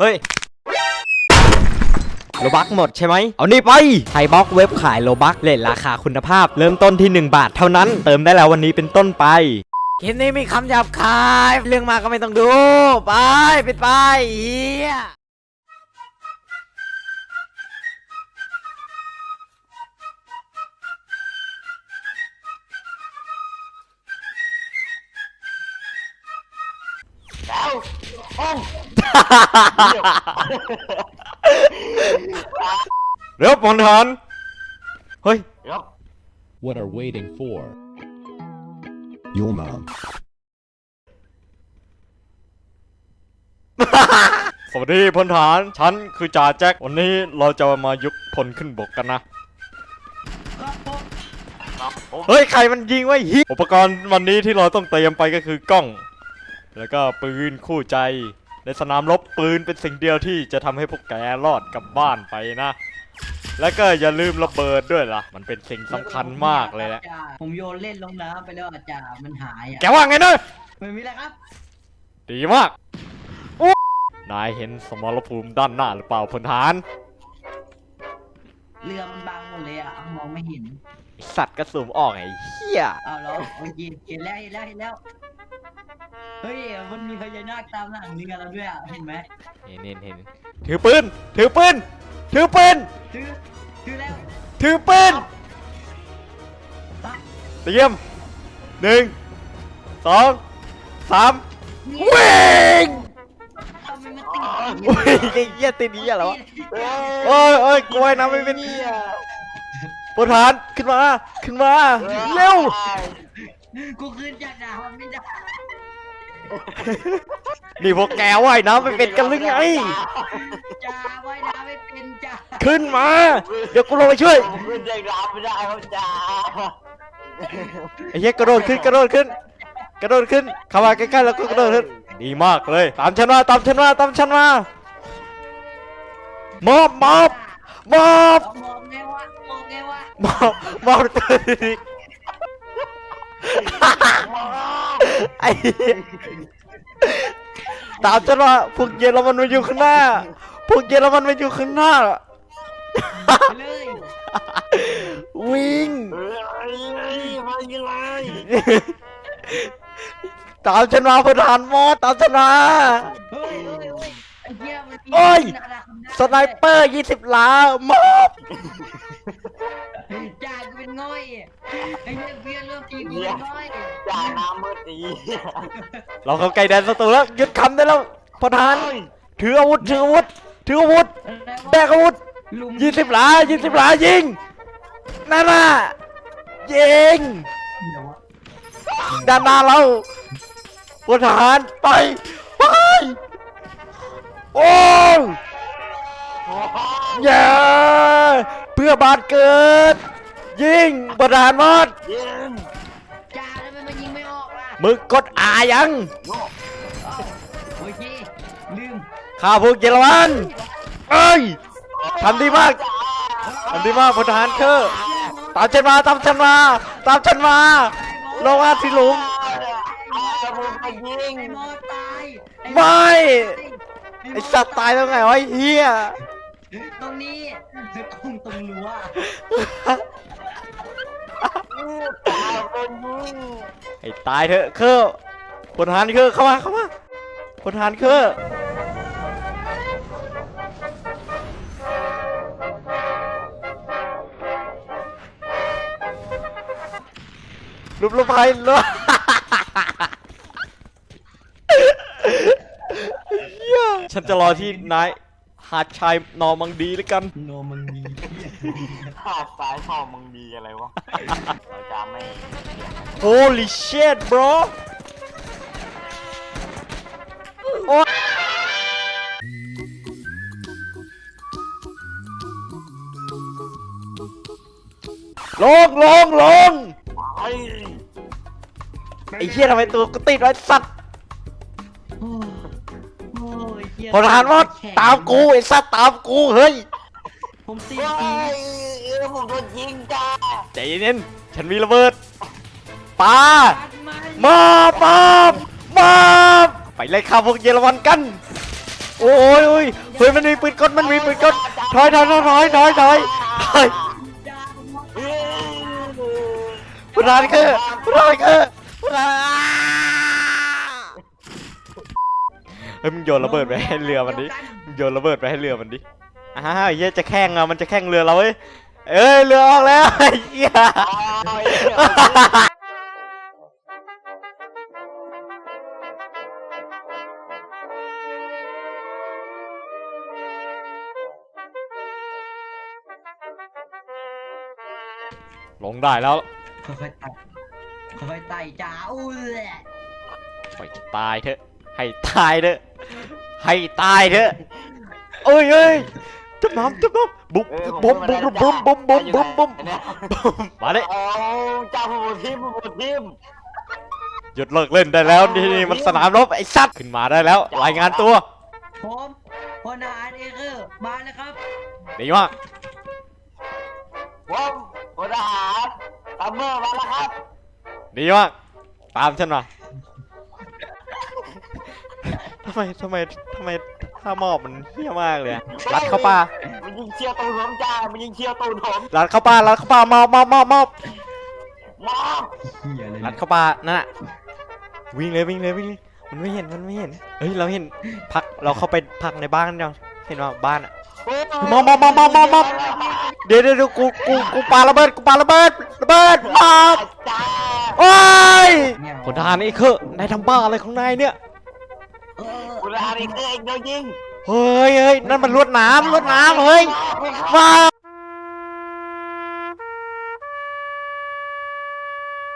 เฮ้ยโลบักหมดใช่ไหม เอานี่ไปไทยบล็อกเว็บขายโลบักเลทราคาคุณภาพ เริ่มต้นที่ 1 บาทเท่านั้น เติมได้แล้ววันนี้เป็นต้นไปคลิปนี้มีคำหยาบคาย เรื่องมาก็ไม่ต้องดู ไปปิดไปเฮียแล้วโอ้ เร็วปอนทอนเฮ้ยเดี๋ยว What are waiting for? Your mom. สวัสดีพลฐาน ฉันคือจ่าแจ็ค วันนี้เราจะมายุกพลขึ้นบกกันนะ ครับผมเฮ้ย ใครมันยิงไว้ฮิอุปกรณ์วันนี้ที่เราต้องเตรียมไปก็คือกล้อง แล้วก็ปืนคู่ใจ ในสนามรบปืนเป็นสิ่งเดียวที่จะทำให้พวกแกรอดกลับบ้านไปนะ แล้วก็อย่าลืมระเบิดด้วยล่ะ มันเป็นสิ่งสำคัญมากเลยแหละผมโยนเล่นลงน้ำไปแล้วอาจารย์มันหายอะแกว่าไงนะไม่มีอะไรครับ ดีมากอุ๊ยนายเห็นสมรภูมิด้านหน้าหรือเปล่าพลฐานเรือมันบังหมดเลยอะมองไม่เห็นไอ้สัตว์กระสุนออกไอ้เหี้ยอ้าวแล้วโอเคเห็นแล้วเห็นแล้วเห็นแล้ว เฮ้ยมันมีพญานาคตามหลังเรือเราด้วยอะเห็นไหมเห็นเห็นเห็นถือปืน ถือปืน ถือปืน ถือถือแล้วถือปืนปะเตรียมหนึ่งสองสามเนี่วิ่ยงทำไมมันติดวิ่งไอ้เหี้ยติดนี้ยเหรอวะเอ้ยโอ้ยโอ้ยกล้วยน้ำไม่เป็นพลฐานขึ้นมา ขึ้นมา เร็ว กูขึ้นจากน้ำไม่ได้ นี่พวกแกว่ายน้ำไม่เป็นกันหรือไง จ้าว่ายน้ำไม่เป็นจ้าขึ้นมา เดี๋ยวกูลงไปช่วยผมขึ้นได้รับไม่ได้ครับจ้าไอ้เหี้ยกระโดดขึ้นกระโดดขึ้น กระโดดขึ้นเข้ามาใกล้ๆแล้วก็กระโดดขึ้นดีมากเลย ตามฉันมาตามฉันมาตามฉันมามอบมอบมอบมองไงวะมองไงวะ มอบมอบตัวนี้ ไอ้เหี้ยตามฉันมาพวกเยอรมันมาอยู่ข้างหน้า พวกเยอรมันมาอยู่ข้างหน้า ไปเลยวิ่ง เฮ้ยมายังไงตามฉันมาประธานมอสตามฉันมา เฮ้ยเฮ้ยเฮ้ยไอ้เหี้ยมันมีโอ้ยนาฬิกาสไนเปอร์20ล้ามอบจ่ากู เป็นง่อยไอ้เหี้ยเพื่อนเริ่มตีกูเป็นง่อยจ่าน้ำมืดอีเราเข้าใกล้แดนศัตรูแล้วหยุดคำได้แล้วประธานถืออาวุธถืออาวุธถืออาวุธแบกอาวุธลุมยี่สิบหลายี่สิบหลายิงนั่นน่ะยิงเดี๋ยววะด้านหน้าเราพลทหารไปไปโอ้ยอย่าเพื่อบาดเกิด ยิงประธานมอดเย็นจ่าทำไมมันยิงไม่ออกล่ะมึงกดอายังโอเคลืมข้าพวกเยอรมันเอ้ยทำดีมากทำดีมากพลทหารเคอร์ตามฉันมาตามฉันมาตามฉันมาลงมาที่หลุมเอาผมไปยิงไอ้มอสตายอ้ไม่ไอ้ไอสัตว์ตายแล้วไงวะไอ้เฮียตรงนี้ตรงตรงรั้วเอา คนยิงไอ้ตายเถอะเคอร์พลทหารเคอร์เข้ามาเข้ามาพลทหารเคอร์ลุบลุบไปลุบเหี้ยฉันจะรอที่นายหาดชายนอมังดีแล้วกัน โนมัน มีหาดซ้ายห้อมึงมีอะไรวะเราจะไม่ Holy shit bro โอ๊ยลงลงลงไอ้ไอ้เหี้ยทำไมตัวกูติดไว้สัตว์โอ้ยเหี้ย พลทหารมอดตามกูไอ้สัตว์ตามกูเฮ้ย ผมตีไอ้ปีเอ้ยผมโดนยิงจ้าใจเย็นๆฉันมีระเบิดปาปัดมันมอบมอบมอบไปเลยข้าพวกเยอรมันกัน โอ้ยโอ้ยเฮ้ยมันมีปืนกลมันมีปืนกลถอยถอยถอยถอยถอยถอยถอยจ้าเฮ้ยพลานคือพลานคือพลานเฮ้ยมึงโยนระเบิดไปให้เรือมันดิมึงโยนระเบิดไปให้เรือมันดิ อ้าวเหี้ยจะแข่งอะมันจะแข่งเรือเราเว้ยเอ้ยเรือออกแล้วไอ้เหี้ยลงได้แล้วค่อยๆไต่ค่อยๆไต่จ้าอุ้ยไปตายเถอะ ให้ตายเถอะ ให้ตายเถอะเอ้ยเอ้ย จมน้ำจมน้ำบุ๊บเออบุ๊บบุ๊บบุ๊บบุ๊บบุ๊บบุ๊บบุ๊บบุ๊บเนี่ยมาเลยโอ้เจ้าผู้ทีมผู้ทีมหยุดเลิกเล่นได้แล้วนี่นี่มันสนามรบไอ้สัตว์ขึ้นมาได้แล้ว รายงานตัวผมพลทหารเอเกอร์มาแล้วครับดีมากผมพลทหารตัมเมอร์มาแล้วครับดีมากตามฉันมาทำไมทำไมทำไม ท่ามอบมันเฮี้ยมากเลยอะรัดเข้าป่ามันยิงเชียร์ตูนผมจ้า มันยิงเชียร์ตูนผมรัดเข้าป่ารัดเข้าป่ามอบมอบมอบมอบมอบเฮียเลยรัดเข้าป่านั่นน่ะวิ่งเลยวิ่งเลยวิ่งเลยมันไม่เห็นมันไม่เห็นเฮ้ยเราเห็นพักเราเข้าไปพักในบ้านกันยังเห็นว่าบ้านอะมอบมอบมอบมอบมอบมอบเดี๋ยวเดี๋ยวเดี๋ยวกูกูกูปาระเบิดกูปาระเบิดระเบิดมอบจ้าโอ้ยพลทหารไอ้เคอะนายทำบ้าอะไรของนายเนี่ยเออพ ลาอีกเองเดียวยิงเฮ้ยเฮ้ยนั่นมันลวดน้ำลวดน้ำเฮ้ยมา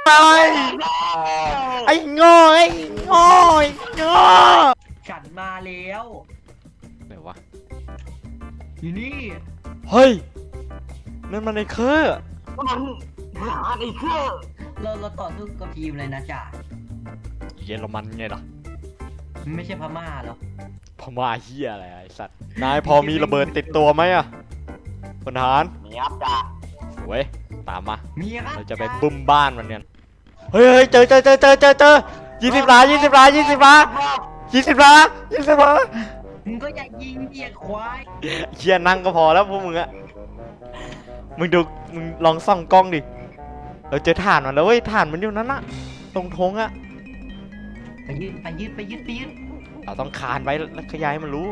ไปไอ้โง่ไอ้โง่ไอ้โง่ฉันมาแล้วเดี๋ยวะอยู่นี่ เฮ้ยนั่นมันไอ้เคอมันพลทหารอีกคือเราเราต่อสู้กับทีมเลยนะจ่าเยอรมันไงล่ะ ไม่ใช่พม่าหรอกพม่าเฮียอะไรไอ้สัตว์ นายพอมีระเบิดติดตัวไหมอะพลทหารมีครับจ้าเว้ยตามมา มีครับเราจะไปบุ้มบ้านมันกันเฮ้ยเฮ้ยเจอเจอเจอเจอเจอเจอยี่สิบล้านยี่สิบล้านยี่สิบล้านยี่สิบล้านยี่สิบล้านมึงก็อย่ายิงเดียควายเฮียนั่งก็พอแล้วพวกมึงอะมึงดูมึงลองส่องกล้องดิ เราเจอถ่านมันแล้วเว้ยถ่านมันอยู่นั้นอะตรงทงอะ ไปยืดไปยืดไปยืดไปยืดเราต้องคานไว้แล้วขยายให้มันรู้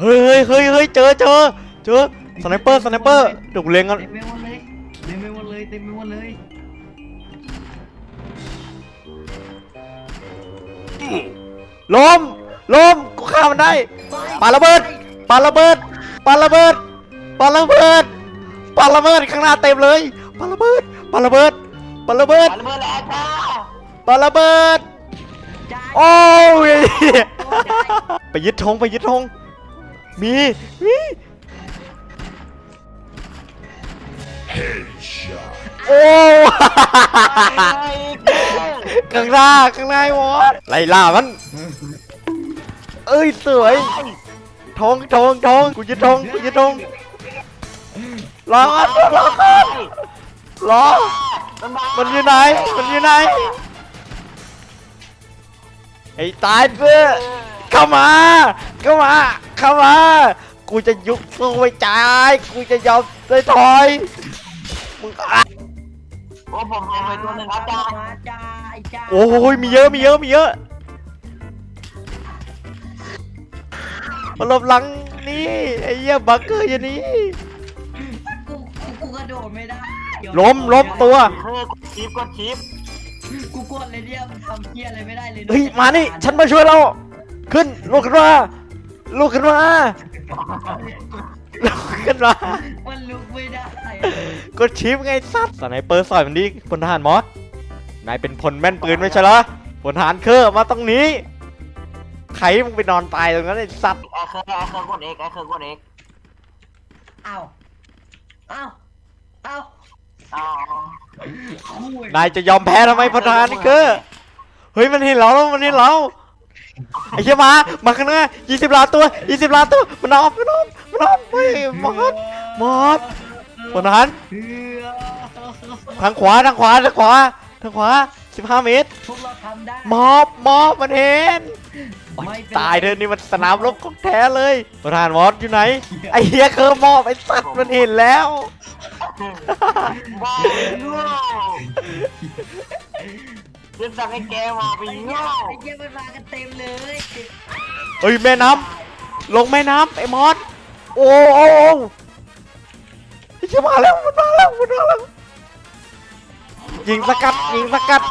เฮ้ยเฮ้ยเฮ้ยเฮ้ยเจอเจอเจอสไนเปอร์สไนเปอร์ถูกเล็งกันเต็มไปหมดเลยเต็มไปหมดเลยเต็มไปหมดเลยล้มล้มกูฆ่ามันได้ปาระเบิดปาระเบิดปาระเบิดปาระเบิดปาระเบิดข้างหน้าเต็มเลยปาระเบิดปาระเบิดปาระเบิดอันเมื่อแล้วจ้าปาระเบิดจ่า โอ้ยไปยึดธงไปยึดธงมีมีโอ้ข้างหน้าข้างหน้าไอ้วอดไล่ล่ามัน เอ้ยสวยธงธงธงกูยึดธงกูยึดธงรอก่อนรอก่อนรอมันอยู่ไหนมันอยู่ไหน ไอ้ตายเพื่อเข้ามา เข้ามา เข้ามา กูจะยุกสู้ไว้ใจายกูจะยอมเลยถอย มึงอะโอ้ผมเห็นไปตัวหนึ่งครับจ้ามาจ่าไอ้จ่าโอ้ยมีเยอะ มีเยอะ มีเยอะมาหลบหลังนี่ไอ้เหี้ยบักเกอร์อย่างนี้ กู กูกูกระโดดไม่ได้เดี๋ยวล้มล้มตัวเฮ้ยกดชิปกดชิป กูกดเลยเนี่ยมันทำเพี้ยอะไรไม่ได้เลยเฮ้ยมานี่ฉันมาช่วยเรา ขึ้นลุกขึ้นมาลุกขึ้นมาลุกขึ้นมามันลุกไม่ได้กดชิปไงสัตว์สไนเปอร์สอยมันดิพลทหารมอสนายเป็นพลแม่นปืนไม่ใช่เหรอพลทหารเคอร์มาตรงนี้ใครมึงไปนอนตายตรงนั้นไอ้สัตว์ไอ้เคยไอ้เคยกดเอกไอ้เคยกดเอกเอ้าเอ้าเอ้า อ๋อนายจะยอมแพ้ทำไมพลทหารนี่เกอร์เฮ้ยมันเห็นเราแล้วมันเห็นเราไอ้เหี้ยมามาข้างหน้า20ล้านตัว20ล้านตัวมันออฟมันออฟมันออฟเฮ้ยมอสมอสพลทหารเฮือทางขวาทางขวาทางขวาทางขวา15เมตรพวกเราทำได้มอบมอบมันเห็นตายเถอะนี่มันสนามรบของแท้เลยประธานมอสอยู่ไหนไอ้เฮียเคอร์มอบไอ้สัตว์มันเห็นแล้ว บ้าเง่ฉันสั่งให้แกมาไปเง่ไอ้เหี้ยมันมากันเต็มเลยเฮ้ยแม่น้ำลงแม่น้ำไอ้มอสโอ้โอ้โอ้ไอ้เหี้ยมาแล้วมันมาแล้วมันมาแล้วยิงสกัดยิงสกัด